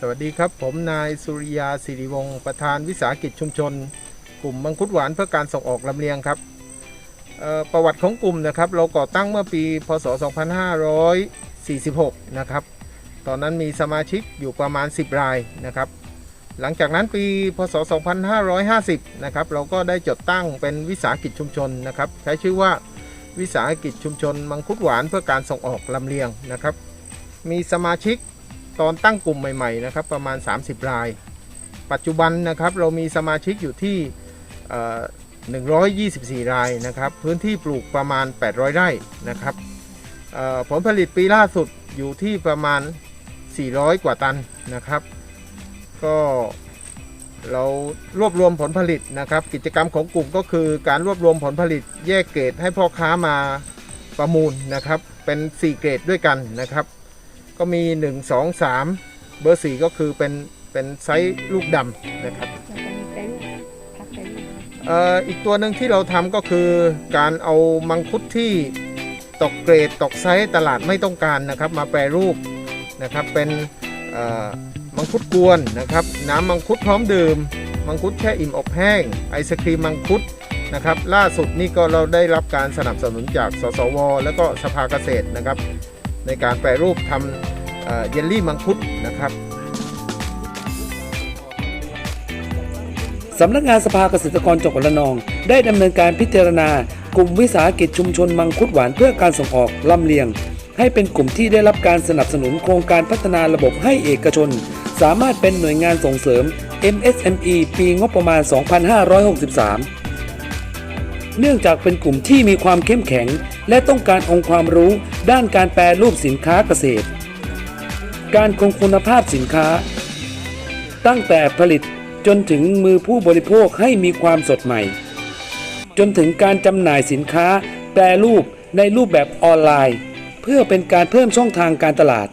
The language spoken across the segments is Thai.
สวัสดีครับ ผมนายสุริยาสิริวงศ์ประธานวิสาหกิจชุมชน กลุ่มมังคุดหวานเพื่อการส่งออกลำเลียงครับประวัติของกลุ่มนะครับ เราก่อตั้งเมื่อปี พศ 2546 นะครับ ตอนนั้นมีสมาชิกอยู่ประมาณ 10 รายนะครับ หลังจากนั้นปี พศ 2550 นะครับ เราก็ได้จดตั้งเป็นวิสาหกิจชุมชนนะครับ ใช้ชื่อว่าวิสาหกิจชุมชน มังคุดหวานเพื่อการส่งออกลำเลียงนะครับ มีสมาชิก ตอนตั้งกลุ่มใหม่ๆนะครับประมาณ 30 ราย ปัจจุบันนะครับเรามีสมาชิกอยู่ที่เอ่อ124 รายนะครับ พื้นที่ปลูกประมาณ 800 ไร่นะครับผลผลิตปีล่าสุดอยู่ที่ประมาณ 400 กว่าตันนะครับ ก็เรารวบรวมผลผลิตนะครับ กิจกรรมของกลุ่มก็คือการรวบรวมผลผลิตแยกเกรดให้พ่อค้ามาประมูลนะครับ เป็น 4 เกรดด้วยกันนะครับ ก็มี 1 2 3 เบอร์ 4 ก็คือเป็นเป็นไซส์ลูกดำนะครับแล้วก็มีแปรรูปผักแปรรูปเอ่ออีกตัวหนึ่งที่เราทำก็คือการเอามังคุดที่ตกเกรดตกไซส์ตลาดไม่ต้องการนะครับ มาแปรรูปนะครับเป็นเอ่อมังคุดกวนนะครับ น้ำมังคุดพร้อมดื่ม มังคุดแช่อิ่มอบแห้ง ไอศครีมมังคุดนะครับ ล่าสุดนี่ก็เราได้รับการสนับสนุนจากสสว แล้วก็สภาเกษตรนะครับ ในการแปรรูปทำเยลลี่มังคุดนะครับสำนักงานสภาเกษตรกรจังหวัดระนอง ได้ดำเนินการพิจารณากลุ่มวิสาหกิจชุมชนมังคุดหวานเพื่อการส่งออกลำเลียง ให้เป็นกลุ่มที่ได้รับการสนับสนุนโครงการพัฒนาระบบให้เอกชน สามารถเป็นหน่วยงานส่งเสริม MSME ปีงบประมาณ 2563 เนื่องจากเป็นกลุ่มที่มีความเข้มแข็ง และต้องการองค์ความรู้ด้านการแปรรูปสินค้าเกษตร การคงคุณภาพสินค้า ตั้งแต่ผลิตจนถึงมือผู้บริโภคให้มีความสดใหม่ จนถึงการจำหน่ายสินค้า แปรรูปในรูปแบบออนไลน์ เพื่อเป็นการเพิ่มช่องทางการตลาด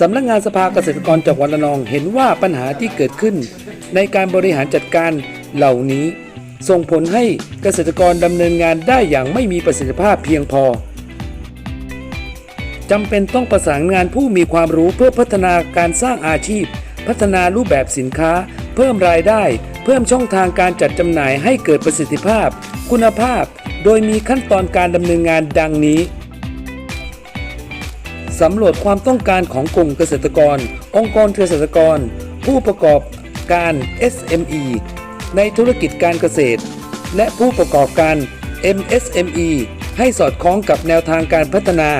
สำนักงานสภาเกษตรกรจังหวัดระนองเห็นว่าปัญหาที่เกิดขึ้น ในการบริหารจัดการเหล่านี้ ส่งผลให้เกษตรกรดำเนินงานได้อย่างไม่มีประสิทธิภาพเพียงพอจำเป็นต้องประสานงานผู้มีความรู้เพื่อพัฒนาการสร้างอาชีพ พัฒนารูปแบบสินค้า เพิ่มรายได้ เพิ่มช่องทางการจัดจำหน่ายให้เกิดประสิทธิภาพ คุณภาพ โดยมีขั้นตอนการดำเนินงานดังนี้สำรวจความต้องการของกลุ่มเกษตรกร องค์กรเกษตรกร ผู้ประกอบการ SME ในธุรกิจการเกษตร และผู้ประกอบการ MSME ให้สอดคล้องกับแนวทางการพัฒนา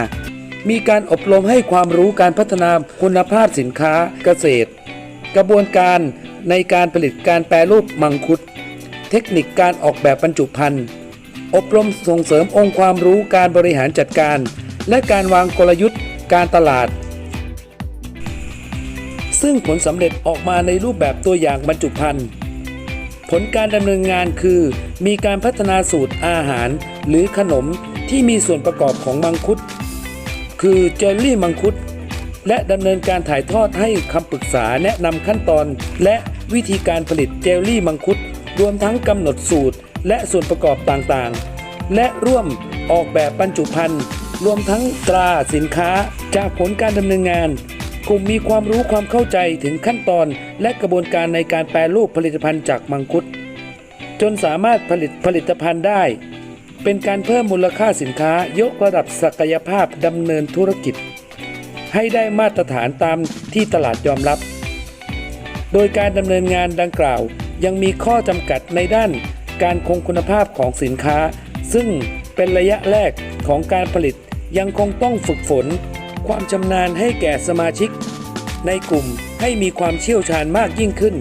มีการอบรมให้ความรู้การพัฒนาคุณภาพสินค้าเกษตร กระบวนการในการผลิตการแปรรูปมังคุด เทคนิคการออกแบบบรรจุภัณฑ์ อบรมส่งเสริมองค์ความรู้การบริหารจัดการ และการวางกลยุทธ์การตลาด ซึ่งผลสำเร็จออกมาในรูปแบบตัวอย่างบรรจุภัณฑ์ ผลการดำเนินงานคือ มีการพัฒนาสูตรอาหาร หรือขนมที่มีส่วนประกอบของมังคุด คือเจลลี่มังคุด และดำเนินการถ่ายทอดให้คำปรึกษาแนะนำขั้นตอน และวิธีการผลิตเจลลี่มังคุด รวมทั้งกำหนดสูตร และส่วนประกอบต่างๆ และร่วมออกแบบบรรจุภัณฑ์รวมทั้งตราสินค้าจากผลการดำเนินงาน กลุ่มมีความรู้ความเข้าใจถึงขั้นตอน และกระบวนการในการแปรรูปผลิตภัณฑ์จากมังคุด จนสามารถผลิตผลิตภัณฑ์ได้ เป็นการเพิ่มมูลค่าสินค้ายกระดับศักยภาพดำเนินธุรกิจ ให้ได้มาตรฐานตามที่ตลาดยอมรับ โดยการดำเนินงานดังกล่าว ยังมีข้อจำกัดในด้านการคงคุณภาพของสินค้า ซึ่งเป็นระยะแรกของการผลิตยังคงต้องฝึกฝน ความชำนาญให้แก่สมาชิก ในกลุ่มให้มีความเชี่ยวชาญมากยิ่งขึ้น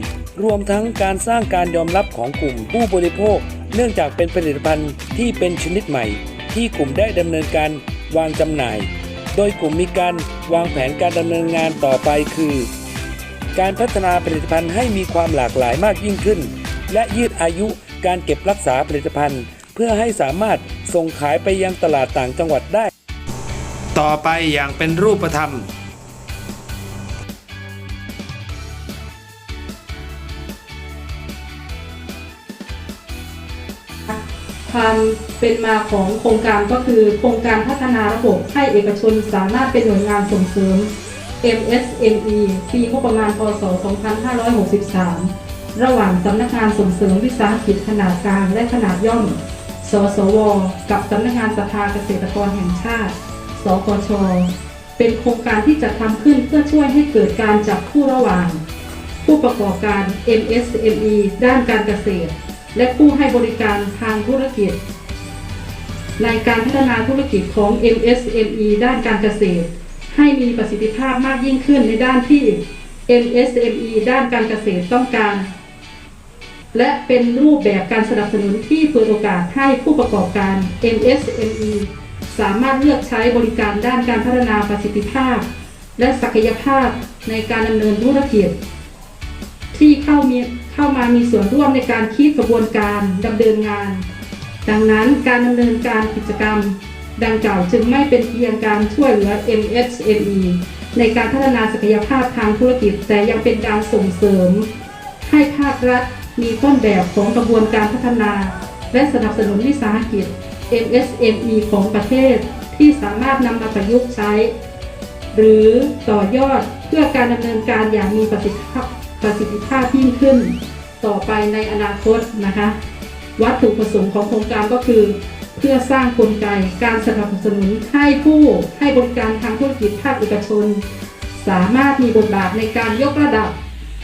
รวมทั้งการสร้างการยอมรับของกลุ่มผู้บริโภค เนื่องจากเป็นผลิตภัณฑ์ที่เป็นชนิดใหม่ ที่กลุ่มได้ดำเนินการวางจำหน่าย โดยกลุ่มมีการวางแผนการดำเนินงานต่อไปคือ การพัฒนาผลิตภัณฑ์ให้มีความหลากหลายมากยิ่งขึ้น และยืดอายุการเก็บรักษาผลิตภัณฑ์ เพื่อให้สามารถส่งขายไปยังตลาดต่างจังหวัดได้ ต่อไปอย่างเป็นรูปธรรม ความเป็นมาของโครงการก็คือโครงการพัฒนาระบบให้เอกชนสามารถเป็นหน่วยงานส่งเสริม MSME ปีงบประมาณพศ 2563 ระหว่างสำนักงานส่งเสริมวิสาหกิจขนาดกลางและขนาดย่อม สสว กับสำนักงานสภาเกษตรกรแห่งชาติ สกช เป็นโครงการที่จัดทำขึ้นเพื่อช่วยให้เกิดการจับคู่ระหว่าง ผู้ประกอบการ MSME ด้านการเกษตร และผู้ให้บริการทางธุรกิจ ในการพัฒนาธุรกิจของ MSME ด้านการเกษตร ให้มีประสิทธิภาพมากยิ่งขึ้นในด้านที่ MSME ด้านการเกษตรต้องการ และเป็นรูปแบบการสนับสนุนที่เปิดโอกาสให้ผู้ประกอบการ MSME สามารถเลือกใช้บริการด้านการพัฒนาประสิทธิภาพ และศักยภาพในการดำเนินธุรกิจที่เข้ามีเข้ามามีส่วนร่วมในการคิดกระบวนการดำเนินงาน ดังนั้นการดำเนินการกิจกรรม ดังกล่าวจึงไม่เป็นเพียงการช่วยเหลือ MSME ในการพัฒนาศักยภาพทางธุรกิจ แต่ยังเป็นการส่งเสริม ให้ภาครัฐมีต้นแบบของกระบวนการพัฒนา และสนับสนุนวิสาหกิจ MSME ของประเทศที่สามารถนำมาประยุกต์ใช้ หรือต่อยอดเพื่อการดำเนินการอย่างมีประสิทธิภาพประสิทธิภาพยิ่งขึ้น ต่อไปในอนาคตนะคะ วัตถุประสงค์ของโครงการก็คือ เพื่อสร้างกลไกการสนับสนุนให้ผู้ให้บริการทางธุรกิจภาคเอกชน สามารถมีบทบาทในการยกระดับ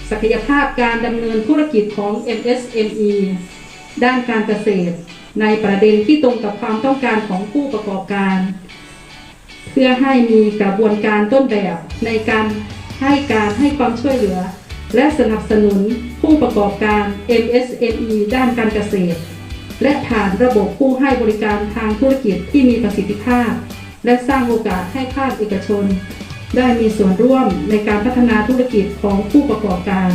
ศักยภาพการดำเนินธุรกิจของ MSME ด้านการเกษตร ในประเด็นที่ตรงกับความต้องการของผู้ประกอบการ เพื่อให้มีกระบวนการต้นแบบในการให้การให้ความช่วยเหลือ และสนับสนุนผู้ประกอบการ MSME ด้านการเกษตร และผ่านระบบผู้ให้บริการทางธุรกิจที่มีประสิทธิภาพ และสร้างโอกาสให้ภาคเอกชน ได้มีส่วนร่วมในการพัฒนาธุรกิจของผู้ประกอบการ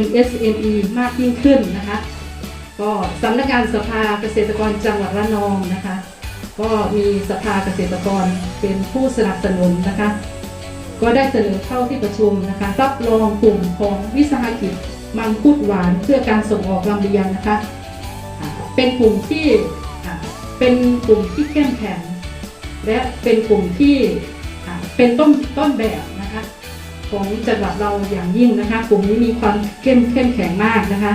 MSME มากยิ่งขึ้นนะคะ ก็สำนักงานสภาเกษตรกรจังหวัดระนองนะคะ ก็มีสภาเกษตรกรเป็นผู้สนับสนุนนะคะ ก็ได้เสนอเข้าที่ประชุมนะคะรับรองกลุ่มของวิสาหกิจมังคุดหวานเพื่อการส่งออกลำเลียงนะคะ เป็นกลุ่มที่เป็นกลุ่มที่เข้มแข็งและเป็นกลุ่มที่เป็นต้นต้นแบบนะคะของจังหวัดเราอย่างยิ่งนะคะ กลุ่มนี้มีความเข้มเข้มแข็งมากนะคะ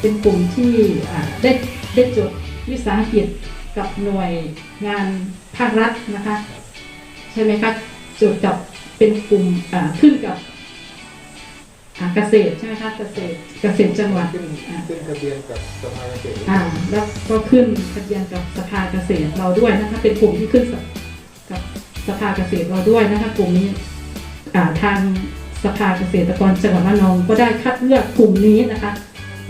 เป็นกลุ่มที่อ่าได้ได้จดวิสาหกิจกับหน่วยงานภาครัฐนะคะ ใช่ไหมคะจดกับเป็นกลุ่มอ่าขึ้นกับอ่าเกษตรใช่ไหมคะเกษตรเกษตรจังหวัดขึ้นอ่าขึ้นทะเบียนกับสภาเกษตรอ่าแล้วก็ขึ้นทะเบียนกับสภาเกษตรเราด้วยนะคะเป็นกลุ่มที่ขึ้นกับกับสภาเกษตรเราด้วยนะคะกลุ่มนี้อ่าทางสภาเกษตรกรจังหวัดระนองก็ได้คัดเลือกกลุ่มนี้นะคะ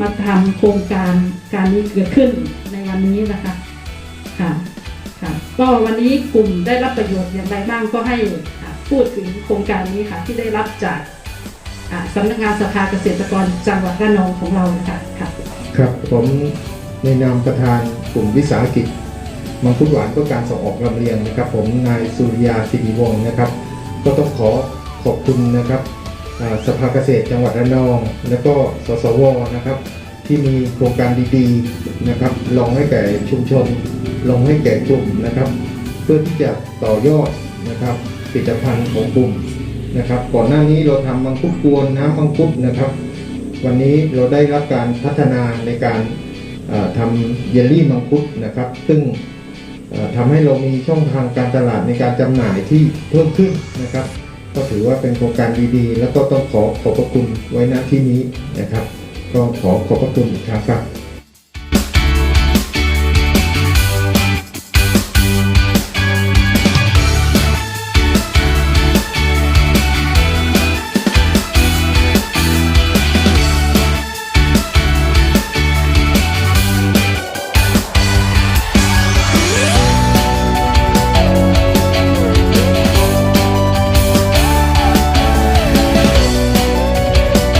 มาทำโครงการการนี้เกิดขึ้นในวันนี้นะคะค่ะค่ะก็วันนี้กลุ่มได้รับประโยชน์อย่างไรบ้างก็ให้พูดถึงโครงการนี้ค่ะที่ได้รับจากสำนักงานสภาเกษตรกรจังหวัดระนองของเรานะคะค่ะครับผมในนามประธานกลุ่มวิสาหกิจมังคุดหวานเพื่อการส่งออกลำเลียงนะครับ ผมนายสุริยาสิริวงศ์นะครับ ก็ต้องขอขอบคุณนะครับ สภาเกษตรจังหวัดระนอง และก็สสวนะครับที่มีโครงการดีๆนะครับลองให้แก่ชุมชนลองให้แก่กลุ่มนะครับ เพื่อที่จะต่อยอดนะครับผลิตภัณฑ์ของกลุ่มนะครับ ก่อนหน้านี้เราทำมังคุดกวนน้ำมังคุดนะครับ วันนี้เราได้รับการพัฒนาในการทำเยลลี่มังคุดนะครับ ซึ่งทำให้เรามีช่องทางการตลาดในการจำหน่ายที่เพิ่มขึ้นนะครับ ก็ถือว่าเป็นโครงการดีๆ แล้วก็ต้องขอขอบพระคุณไว้ณที่นี้นะครับ ก็ขอขอบพระคุณอีกครั้งครับ